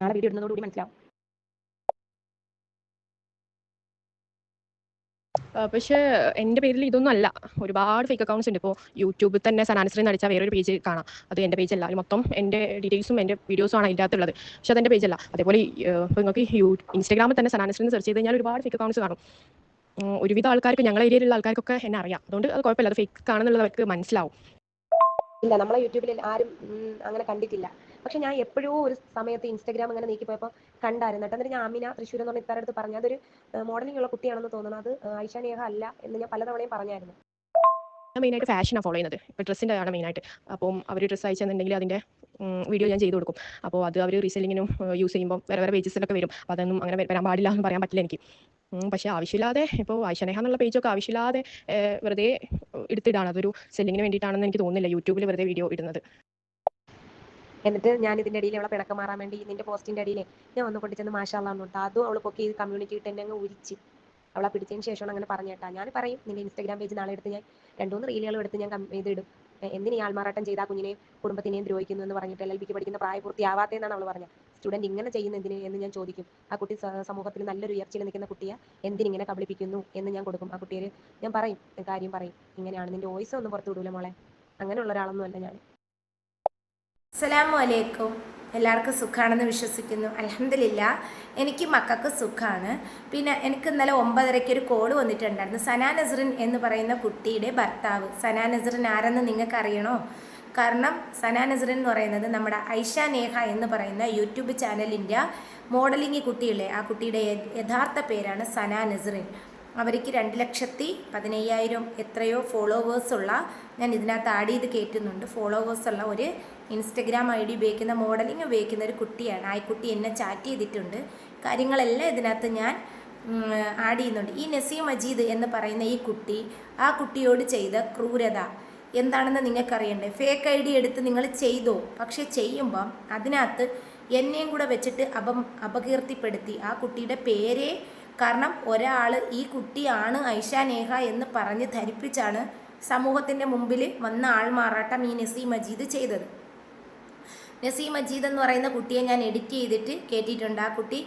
നാളെ വീഡിയോ ഇടുന്നതോടുകൂടി മനസ്സിലാവും. പക്ഷേ എന്റെ പേരിൽ ഇതൊന്നും അല്ല. ഒരുപാട് ഫേക്ക് അക്കൗണ്ട്സ് ഉണ്ട്. ഇപ്പോൾ യൂട്യൂബിൽ തന്നെ സനാനശ്രീ നടിച്ച വേറൊരു പേജ് കാണാം. അത് എന്റെ പേജ് അല്ല. അതിൽ മൊത്തം എന്റെ ഡീറ്റെയിൽസും എന്റെ വീഡിയോസും ആണ് അതിനകത്തുള്ളത് പക്ഷേ അതെന്റെ പേജ് അല്ല. അതേപോലെ ഇപ്പോൾ നിങ്ങൾക്ക് യൂ ഇൻസ്റ്റാഗ്രാമിൽ തന്നെ സനാനശ്രീ എന്ന് സെർച്ച് ചെയ്ത് കഴിഞ്ഞാൽ ഒരുപാട് ഫേക്ക് അക്കൗണ്ട്സ് കാണും. ഒരുവിധ ആൾക്കാർക്ക് ഞങ്ങളുടെ ഏരിയയിലുള്ള ആൾക്കാർക്കൊക്കെ എന്നെ അറിയാം. അതുകൊണ്ട് അത് കുഴപ്പമില്ല. അത് ഫേക്ക് ആണെന്നുള്ളത് അവർക്ക് മനസ്സിലാവും. ഇല്ല നമ്മളെ യൂട്യൂബിൽ ആരും അങ്ങനെ കണ്ടിട്ടില്ല. പക്ഷെ ഞാൻ എപ്പോഴോ ഒരു സമയത്ത് ഇൻസ്റ്റാഗ്രാം ഇങ്ങനെ നീക്കിപ്പോയപ്പോൾ കണ്ടായിരുന്നു. എന്നിട്ട് ഞാൻ ആമിന തൃശ്ശൂർ എന്ന് പറഞ്ഞ ഇത്താരുടെ അടുത്ത് പറഞ്ഞു അതൊരു മോഡലിംഗ് ഉള്ള കുട്ടിയാണെന്ന് തോന്നുന്നു. അത് ഐഷാനേഹ ഐഷ നേഹ അല്ല എന്ന് ഞാൻ പലതവണയും പറഞ്ഞായിരുന്നു. ഞാൻ മെയിനായിട്ട് ഫാഷനാണ് ഫോളോ ചെയ്യുന്നത്. ഇപ്പോൾ ഡ്രസ്സിന്റെ ആണ് മെയിനായിട്ട് അപ്പം അവർ ഡ്രസ്സ് അയച്ചെന്നുണ്ടെങ്കിൽ അതിന്റെ വീഡിയോ ഞാൻ ചെയ്ത് കൊടുക്കും. അപ്പോൾ അത് അവർ റീസെല്ലിങ്ങിനും യൂസ് ചെയ്യുമ്പോൾ വേറെ വേറെ പേജസിലൊക്കെ വരും. അപ്പോൾ അതൊന്നും അങ്ങനെ വരാൻ പാടില്ല എന്ന് പറയാൻ പറ്റില്ല എനിക്ക്. പക്ഷേ ആവശ്യമില്ലാതെ ഇപ്പോൾ ആയിഷനേഹ എന്നുള്ള പേജൊക്കെ ആവശ്യമില്ലാതെ വെറുതെ എടുത്തിടാണ്. അതൊരു സെല്ലിങ്ങിന് വേണ്ടിയിട്ടാണെന്ന് എനിക്ക് തോന്നുന്നില്ല. യൂട്യൂബിൽ വെറുതെ വീഡിയോ ഇടുന്നത്. എന്നിട്ട് ഞാൻ ഇതിന്റെ ഇടയിൽ അവളെ പിണക്കം മാറാൻ വേണ്ടി നിന്റെ പോസ്റ്റിന്റെ അടിയിലെ ഞാൻ ഒന്ന് കൊണ്ട് ചെന്ന് മാഷാള്ളാന്ന് തൊട്ട് അതും അവൾ പൊക്കി കമ്മ്യൂണിറ്റി ഇട്ട് എന്നെ അങ്ങ് ഉരിച്ച്. അവളെ പിടിച്ചതിന് ശേഷമാണ് അങ്ങനെ പറഞ്ഞേട്ടാ ഞാൻ പറയും നിന്റെ ഇൻസ്റ്റാഗ്രാം പേജ് നാളെ എടുത്ത് ഞാൻ രണ്ടുമൂന്ന് റീലുകൾ എടുത്ത് ഞാൻ ഇത് ഇടും. എന്തിന് ആൾമാറാട്ടം ചെയ്ത കുഞ്ഞിനെയും കുടുംബത്തിനെയും ദ്രോഹിക്കുന്നു എന്ന് പറഞ്ഞിട്ട് എൽ എൽ ബിക്ക് പഠിക്കുന്ന പ്രായപൂർത്തിയാവാത്തതെന്നാണ് അവൾ പറഞ്ഞത് സ്റ്റുഡന്റ് ഇങ്ങനെ ചെയ്യുന്ന എന്തിന് എന്ന് ഞാൻ ചോദിക്കും. ആ കുട്ടി സമൂഹത്തിൽ നല്ലൊരു ഉയർച്ചയിൽ നിൽക്കുന്ന കുട്ടിയെ എന്തിനിങ്ങനെ കബളിപ്പിക്കുന്നു എന്ന് ഞാൻ കൊടുക്കും. ആ കുട്ടിയെ ഞാൻ പറയും കാര്യം പറയും. ഇങ്ങനെയാണ്. നിന്റെ വോയിസ് ഒന്നും പുറത്തു വിടൂല മോളെ. അങ്ങനെയുള്ള ഒരാളൊന്നും അല്ല ഞാൻ അസ്സലാമു അലൈക്കും എല്ലാവർക്കും സുഖമാണെന്ന് വിശ്വസിക്കുന്നു. അലഹമില്ല എനിക്ക് മക്കൾക്ക് സുഖമാണ് പിന്നെ എനിക്ക് ഇന്നലെ ഒമ്പതരയ്ക്ക് ഒരു കോൾ വന്നിട്ടുണ്ടായിരുന്നു. സനാ നസറിൻ എന്ന് പറയുന്ന കുട്ടിയുടെ ഭർത്താവ്. സനാ നസറിൻ ആരെന്ന് നിങ്ങൾക്ക് അറിയണോ കാരണം സനാ നസറിൻ എന്ന് പറയുന്നത് നമ്മുടെ ഐഷ നേഹ എന്ന് പറയുന്ന യൂട്യൂബ് ചാനലിന്റെ മോഡലിംഗ് കുട്ടിയില്ലേ? ആ കുട്ടിയുടെ യഥാർത്ഥ പേരാണ് സനാ നസറിൻ അവർക്ക് രണ്ട് ലക്ഷത്തി പതിനയ്യായിരം എത്രയോ ഫോളോവേഴ്സുള്ള ഞാൻ ഇതിനകത്ത് ആഡ് ചെയ്ത് കയറ്റുന്നുണ്ട് ഫോളോവേഴ്സുള്ള ഒരു ഇൻസ്റ്റഗ്രാം ഐ ഡി ഉപയോഗിക്കുന്ന മോഡലിംഗ് ഉപയോഗിക്കുന്ന ഒരു കുട്ടിയാണ്. ആ കുട്ടി എന്നെ ചാറ്റ് ചെയ്തിട്ടുണ്ട്. കാര്യങ്ങളെല്ലാം ഇതിനകത്ത് ഞാൻ ആഡ് ചെയ്യുന്നുണ്ട്. ഈ നസീം മജീദ് എന്ന് പറയുന്ന ഈ കുട്ടി ആ കുട്ടിയോട് ചെയ്ത ക്രൂരത എന്താണെന്ന് നിങ്ങൾക്കറിയണ്ടേ? ഫേക്ക് ഐ ഡി എടുത്ത് നിങ്ങൾ ചെയ്തോ? പക്ഷെ ചെയ്യുമ്പം അതിനകത്ത് എന്നെയും കൂടെ വെച്ചിട്ട് അപം അപകീർത്തിപ്പെടുത്തി. ആ കുട്ടിയുടെ പേരേ കാരണം ഒരാൾ ഈ കുട്ടിയാണ് ഐഷ നേഹ എന്ന് പറഞ്ഞ് ധരിപ്പിച്ചാണ് സമൂഹത്തിന്റെ മുമ്പിൽ വന്ന ആൾമാറാട്ടം ഈ നസീം മജീദ് ചെയ്തത്. നസീം മജീദ് എന്ന് പറയുന്ന കുട്ടിയെ ഞാൻ എഡിറ്റ് ചെയ്തിട്ട് കേട്ടിട്ടുണ്ട്. ആ കുട്ടി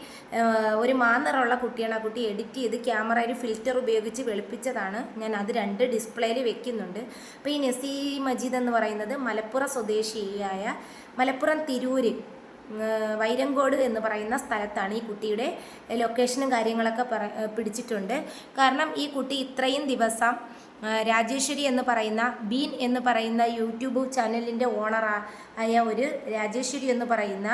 ഒരു മാന്നറുള്ള കുട്ടിയാണ്. ആ കുട്ടി എഡിറ്റ് ചെയ്ത് ക്യാമറ ഒരു ഫിൽറ്റർ ഉപയോഗിച്ച് വെളുപ്പിച്ചതാണ്. ഞാൻ അത് രണ്ട് ഡിസ്പ്ലേയിൽ വെക്കുന്നുണ്ട്. അപ്പോൾ ഈ നസീം മജീദ് എന്ന് പറയുന്നത് മലപ്പുറം സ്വദേശിയായ മലപ്പുറം തിരൂര് വൈരങ്കോട് എന്ന് പറയുന്ന സ്ഥലത്താണ് ഈ കുട്ടിയുടെ ലൊക്കേഷനും കാര്യങ്ങളൊക്കെ പിടിച്ചിട്ടുണ്ട്. കാരണം ഈ കുട്ടി ഇത്രയും ദിവസം രാജേശ്വരി എന്ന് പറയുന്ന ബീൻ എന്ന് പറയുന്ന യൂട്യൂബ് ചാനലിന്റെ ഓണർ ആയ ഒരു രാജേശ്വരി എന്ന് പറയുന്ന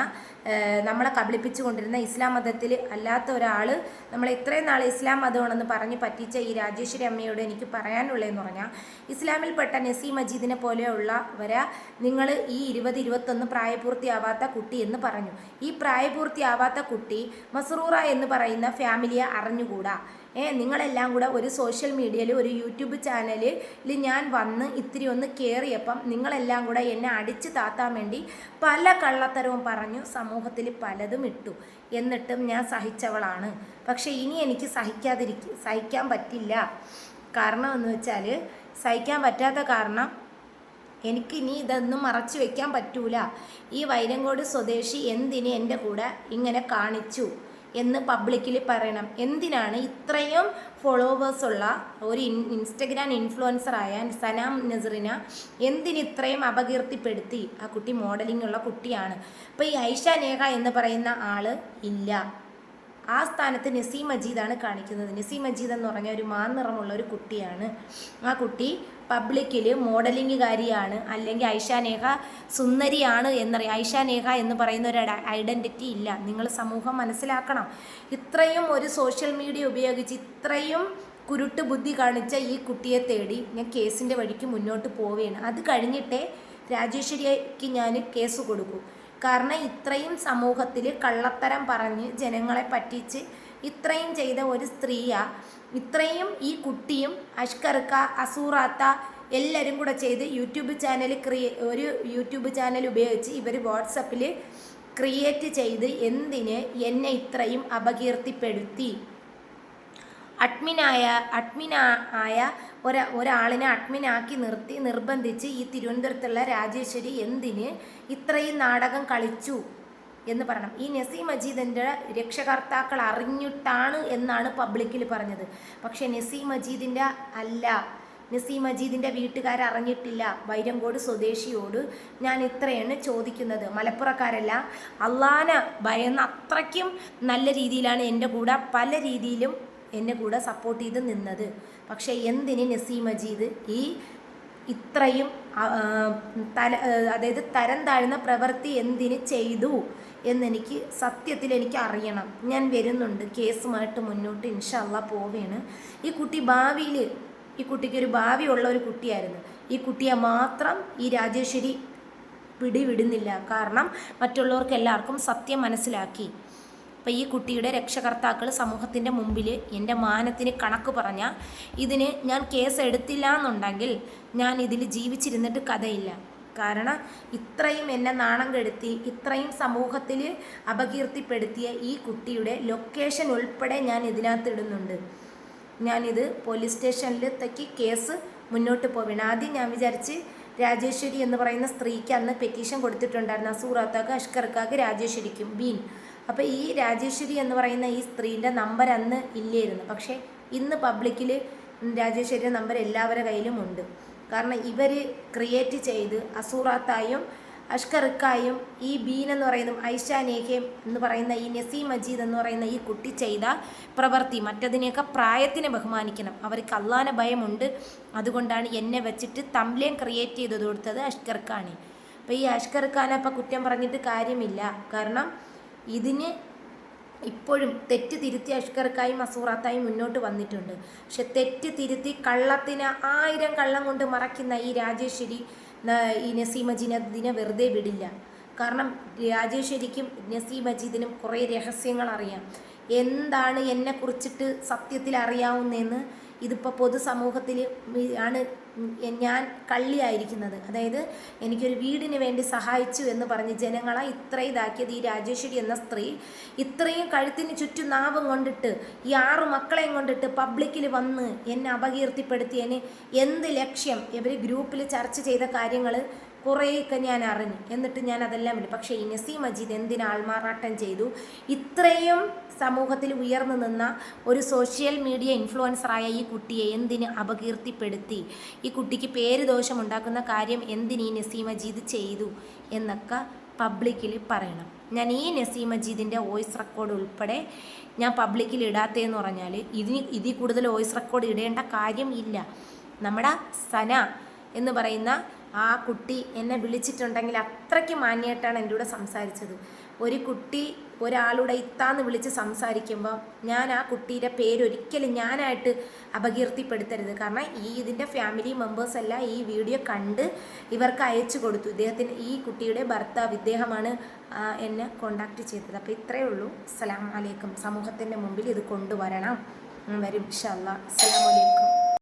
നമ്മളെ കബളിപ്പിച്ചു കൊണ്ടിരുന്ന ഇസ്ലാം മതത്തിൽ അല്ലാത്ത ഒരാൾ നമ്മളെ ഇത്രയും നാൾ ഇസ്ലാം മതമാണെന്ന് പറഞ്ഞ് പറ്റിച്ച ഈ രാജേശ്വരി അമ്മയോട് എനിക്ക് പറയാനുള്ളതെന്ന് പറഞ്ഞാൽ ഇസ്ലാമിൽപ്പെട്ട നസീം മജീദിനെ പോലെയുള്ളവരെ നിങ്ങൾ ഈ ഇരുപത് ഇരുപത്തൊന്ന് പ്രായപൂർത്തിയാവാത്ത കുട്ടി എന്ന് പറഞ്ഞു. ഈ പ്രായപൂർത്തിയാവാത്ത കുട്ടി മസറൂറ എന്ന് പറയുന്ന ഫാമിലിയെ അറിഞ്ഞുകൂടാ? നിങ്ങളെല്ലാം കൂടെ ഒരു സോഷ്യൽ മീഡിയയിൽ ഒരു യൂട്യൂബ് ചാനലിൽ ഞാൻ വന്ന് ഇത്തിരി ഒന്ന് കയറിയപ്പം നിങ്ങളെല്ലാം കൂടെ എന്നെ അടിച്ച് താത്താൻ വേണ്ടി പല കള്ളത്തരവും പറഞ്ഞു സമൂഹത്തിൽ പലതും ഇട്ടു. എന്നിട്ടും ഞാൻ സഹിച്ചവളാണ്. പക്ഷേ ഇനി എനിക്ക് സഹിക്കാതിരിക്കും സഹിക്കാൻ പറ്റില്ല. കാരണം എന്ന് വെച്ചാൽ സഹിക്കാൻ പറ്റാത്ത കാരണം എനിക്ക് ഇനി ഇതൊന്നും മറച്ചു വെക്കാൻ പറ്റൂല. ഈ വൈരങ്കോട് സ്വദേശി എന്തിന് എന്റെ കൂടെ ഇങ്ങനെ കാണിച്ചു? എന്ന് പബ്ലിക്കിൽ പറയണം. എന്തിനാണ് ഇത്രയും ഫോളോവേഴ്സുള്ള ഒരു ഇൻ ഇൻസ്റ്റഗ്രാം ഇൻഫ്ലുവൻസറായ സനാം നസറിന എന്തിന് ഇത്രയും അപകീർത്തിപ്പെടുത്തി? ആ കുട്ടി മോഡലിംഗ് ഉള്ള കുട്ടിയാണ്. അപ്പോൾ ഈ ഐഷ നേഹ എന്ന് പറയുന്ന ആൾ ഇല്ല. ആ സ്ഥാനത്ത് നസീം മജീദാണ് കാണിക്കുന്നത്. നസീം മജീദ് എന്ന് പറഞ്ഞ ഒരു മാനിറമുള്ള ഒരു കുട്ടിയാണ്. ആ കുട്ടി പബ്ലിക്കിൽ മോഡലിംഗുകാരിയാണ് അല്ലെങ്കിൽ ഐഷാനേഹ സുന്ദരിയാണ് എന്നറിയാം. ഐഷാനേഹ എന്ന് പറയുന്ന ഒരു ഐഡന്റിറ്റി ഇല്ല. നിങ്ങൾ സമൂഹം മനസ്സിലാക്കണം. ഇത്രയും ഒരു സോഷ്യൽ മീഡിയ ഉപയോഗിച്ച് ഇത്രയും കുരുട്ട് ബുദ്ധി കാണിച്ച ഈ കുട്ടിയെ തേടി ഞാൻ കേസിന്റെ വഴിക്ക് മുന്നോട്ട് പോവുകയാണ് അത് കഴിഞ്ഞിട്ടേ രാജേശ്വരിക്ക് ഞാൻ കേസ് കൊടുക്കൂ. കാരണം ഇത്രയും സമൂഹത്തിൽ കള്ളത്തരം പറഞ്ഞ് ജനങ്ങളെ പറ്റിച്ച് ഇത്രയും ചെയ്ത ഒരു സ്ത്രീയാ ഇത്രയും ഈ കുട്ടിയും അഷ്കർക്ക അസൂറാത്ത എല്ലാവരും കൂടെ ചെയ്ത് യൂട്യൂബ് ചാനൽ ക്രിയേ ഒരു യൂട്യൂബ് ചാനൽ ഉപയോഗിച്ച് ഇവർ വാട്സപ്പിൽ ക്രിയേറ്റ് ചെയ്ത് എന്തിന് എന്നെ ഇത്രയും അപകീർത്തിപ്പെടുത്തി? അഡ്മിനായ അഡ്മിനായ ആയ ഒരാ ഒരാളിനെ അഡ്മിനാക്കി നിർത്തി നിർബന്ധിച്ച് ഈ തിരുവനന്തപുരത്തുള്ള രാജേശ്വരി എന്തിന് ഇത്രയും നാടകം കളിച്ചു എന്ന് പറയണം. ഈ നസീം മജീദിന്റെ രക്ഷകർത്താക്കൾ അറിഞ്ഞിട്ടാണ് എന്നാണ് പബ്ലിക്കിൽ പറഞ്ഞത്. പക്ഷേ നസീം മജീദിന്റെ അല്ല. നസീം മജീദിന്റെ വീട്ടുകാർ അറിഞ്ഞിട്ടില്ല. വൈരങ്കോട് സ്വദേശിയോട് ഞാൻ ഇത്രയാണ് ചോദിക്കുന്നത്. മലപ്പുറക്കാരല്ല. അള്ളാന ഭയന്ന് അത്രയ്ക്കും നല്ല രീതിയിലാണ് എന്റെ കൂടെ പല രീതിയിലും എന്നെ കൂടെ സപ്പോർട്ട് ചെയ്ത് നിന്നത്. പക്ഷേ എന്തിന് നസീം മജീദ് ഈ ഇത്രയും തല അതായത് തരം താഴ്ന്ന പ്രവൃത്തി എന്തിന് ചെയ്തു എന്നെനിക്ക് സത്യത്തിൽ എനിക്ക് അറിയണം. ഞാൻ വരുന്നുണ്ട് കേസുമായിട്ട് മുന്നോട്ട് ഇൻഷല്ല പോവുകയാണ് ഈ കുട്ടി ഭാവിയിൽ ഈ കുട്ടിക്ക് ഒരു ഭാവിയുള്ള ഒരു കുട്ടിയായിരുന്നു. ഈ കുട്ടിയെ മാത്രം ഈ രാജേശ്വരി പിടിവിടുന്നില്ല. കാരണം മറ്റുള്ളവർക്ക് എല്ലാവർക്കും സത്യം മനസ്സിലാക്കി. അപ്പം ഈ കുട്ടിയുടെ രക്ഷകർത്താക്കൾ സമൂഹത്തിന്റെ മുമ്പിൽ എന്റെ മാനത്തിന് കണക്ക് പറഞ്ഞാൽ ഇതിന് ഞാൻ കേസ് എടുത്തില്ല എന്നുണ്ടെങ്കിൽ ഞാൻ ഇതിൽ ജീവിച്ചിരുന്നിട്ട് കഥയില്ല. കാരണം ഇത്രയും എന്നെ നാണം കെടുത്തി ഇത്രയും സമൂഹത്തിൽ അപകീർത്തിപ്പെടുത്തിയ ഈ കുട്ടിയുടെ ലൊക്കേഷൻ ഉൾപ്പെടെ ഞാൻ ഇതിനകത്ത് ഇടുന്നുണ്ട്. ഞാനിത് പോലീസ് സ്റ്റേഷനിലേക്ക് കേസ് മുന്നോട്ട് പോവുകയാണ് ആദ്യം ഞാൻ വിചാരിച്ച് രാജേശ്വരി എന്ന് പറയുന്ന സ്ത്രീക്ക് അന്ന് പെറ്റീഷൻ കൊടുത്തിട്ടുണ്ടായിരുന്നു. അസൂറാത്താക്ക് അഷ്കർക്കാക്ക് രാജേശ്വരിക്കും ബീൻ. അപ്പോൾ ഈ രാജേശ്വരി എന്ന് പറയുന്ന ഈ സ്ത്രീന്റെ നമ്പർ അന്ന് ഇല്ലായിരുന്നു. പക്ഷേ ഇന്ന് പബ്ലിക്കിൽ രാജേശ്വരിയുടെ നമ്പർ എല്ലാവരുടെ കയ്യിലും ഉണ്ട്. കാരണം ഇവർ ക്രിയേറ്റ് ചെയ്ത് അസൂറാത്തായും അഷ്കറുക്കായും ഈ ബീൻ എന്ന് പറയുന്ന ഐഷ നേഖയും എന്ന് പറയുന്ന ഈ നസീ മജീദ് എന്ന് പറയുന്ന ഈ കുട്ടി ചെയ്ത പ്രവൃത്തി മറ്റതിനെയൊക്കെ പ്രായത്തിനെ ബഹുമാനിക്കണം. അവർക്ക് അള്ളാന ഭയമുണ്ട്. അതുകൊണ്ടാണ് എന്നെ വെച്ചിട്ട് തംലേം ക്രിയേറ്റ് ചെയ്ത് കൊടുത്തത് അഷ്കർക്കാണ്. അപ്പോൾ ഈ അഷ്കർഖാനെ അപ്പം കുറ്റം പറഞ്ഞിട്ട് കാര്യമില്ല. കാരണം ഇതിന് ഇപ്പോഴും തെറ്റ് തിരുത്തി അഷ്കർക്കായി മസൂറാത്തായി മുന്നോട്ട് വന്നിട്ടുണ്ട്. പക്ഷെ തെറ്റ് തിരുത്തി കള്ളത്തിന് ആയിരം കള്ളം കൊണ്ട് മറയ്ക്കുന്ന ഈ രാജേശ്വരി ഈ നസീമജിനെ വെറുതെ വിടില്ല. കാരണം രാജേശ്വരിക്കും നസീം മജീദിനും കുറേ രഹസ്യങ്ങൾ അറിയാം. എന്താണ് എന്നെ കുറിച്ചിട്ട് സത്യത്തിൽ അറിയാവുന്നതെന്ന് ഇതിപ്പോൾ പൊതുസമൂഹത്തിൽ ആണ് ഞാൻ കള്ളിയായിരിക്കുന്നത്. അതായത് എനിക്കൊരു വീടിന് വേണ്ടി സഹായിച്ചു എന്ന് പറഞ്ഞ് ജനങ്ങളെ ഇത്ര ഇതാക്കിയത് ഈ രാജേശ്വരി എന്ന സ്ത്രീ ഇത്രയും കഴുത്തിന് ചുറ്റും നാവും കൊണ്ടിട്ട് ഈ ആറ് മക്കളെയും കൊണ്ടിട്ട് പബ്ലിക്കിൽ വന്ന് എന്നെ അപകീർത്തിപ്പെടുത്തി എന്നെ എന്ത് ലക്ഷ്യം? ഇവർ ഗ്രൂപ്പിൽ ചർച്ച ചെയ്ത കാര്യങ്ങൾ കുറേയൊക്കെ ഞാൻ അറിഞ്ഞു. എന്നിട്ട് ഞാൻ അതെല്ലാം ഇട്ടു പക്ഷേ ഈ നസീം മജീദ് എന്തിന് ആൾമാറാട്ടം ചെയ്തു? ഇത്രയും സമൂഹത്തിൽ ഉയർന്നു നിന്ന ഒരു സോഷ്യൽ മീഡിയ ഇൻഫ്ലുവൻസറായ ഈ കുട്ടിയെ എന്തിന് അപകീർത്തിപ്പെടുത്തി? ഈ കുട്ടിക്ക് പേര് ദോഷമുണ്ടാക്കുന്ന കാര്യം എന്തിന് ഈ നസീം മജീദ് ചെയ്തു എന്നൊക്കെ പബ്ലിക്കിൽ പറയണം. ഞാൻ ഈ നസീം മജീദിന്റെ വോയിസ് റെക്കോർഡ് ഉൾപ്പെടെ ഞാൻ പബ്ലിക്കിൽ ഇടാത്തതെന്ന് പറഞ്ഞാൽ ഇതിന് ഇതിൽ കൂടുതൽ വോയിസ് റെക്കോർഡ് ഇടേണ്ട കാര്യം ഇല്ല നമ്മുടെ സന എന്ന് പറയുന്ന ആ കുട്ടി എന്നെ വിളിച്ചിട്ടുണ്ടെങ്കിൽ അത്രയ്ക്ക് മാന്യമായിട്ടാണ് എന്റെ കൂടെ സംസാരിച്ചത്. ഒരു കുട്ടി ഒരാളുടെ ഇത്താന്ന് വിളിച്ച് സംസാരിക്കുമ്പോൾ ഞാൻ ആ കുട്ടിയുടെ പേരൊരിക്കലും ഞാനായിട്ട് അപകീർത്തിപ്പെടുത്തരുത്. കാരണം ഈ ഇതിന്റെ ഫാമിലി മെമ്പേഴ്സ് എല്ലാം ഈ വീഡിയോ കണ്ട് ഇവർക്ക് അയച്ചു കൊടുത്തു. ഇദ്ദേഹത്തിന് ഈ കുട്ടിയുടെ ഭർത്താവ് ഇദ്ദേഹമാണ് എന്നെ കോണ്ടാക്ട് ചെയ്തത്. അപ്പോൾ ഇത്രയേ ഉള്ളൂ. അസ്സലാമു അലൈക്കും. സമൂഹത്തിന്റെ മുമ്പിൽ ഇത് കൊണ്ടുവരണം. വരും. ഇൻഷാ അല്ലാ. അസ്സലാമു അലൈക്കും.